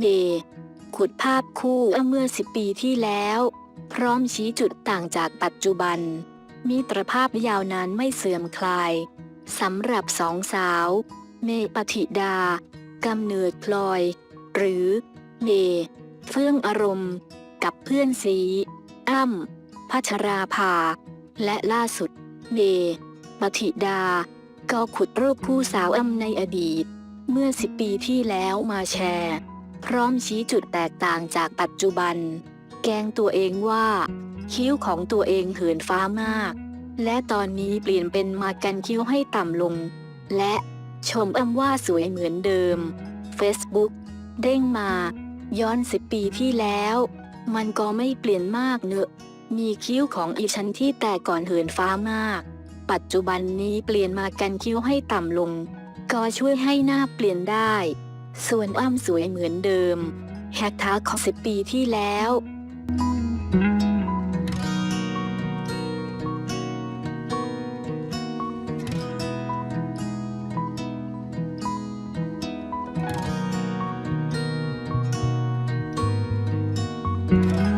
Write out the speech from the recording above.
เดขุดภาพคู่เมื่อสิบปีที่แล้ว พร้อมชี้จุดต่างจากปัจจุบัน มิตรภาพยาวนานไม่เสื่อมคลายสำหรับสองสาว เมปฏิดากำเนิดพลอย หรือเมเฟื่องอารมณ์ กับเพื่อนสี อ้ำพัชราภา และล่าสุดเมปฏิดา ก็ขุดรูปคู่สาวอ้ำในอดีต เมื่อสิบปีที่แล้วมาแชร์ พร้อมชี้จุดแตกต่างจากปัจจุบัน แกงตัวเองว่า คิ้วของตัวเองเหินฟ้ามาก และตอนนี้เปลี่ยนเป็นมากันคิ้วให้ต่ำลง และชมอ้ำว่าสวยเหมือนเดิม Facebook เด้งมา ย้อนสิบปีที่แล้ว มันก็ไม่เปลี่ยนมากเนอะ มีคิ้วของอีฉันที่แต่ก่อนเหินฟ้ามาก ปัจจุบันนี้เปลี่ยนมากันคิ้วให้ต่ำลง ก็ช่วยให้หน้าเปลี่ยนได้ ส่วนอ้ำสวยเหมือนเดิม แฮกท้าของสิบปีที่แล้ว Thank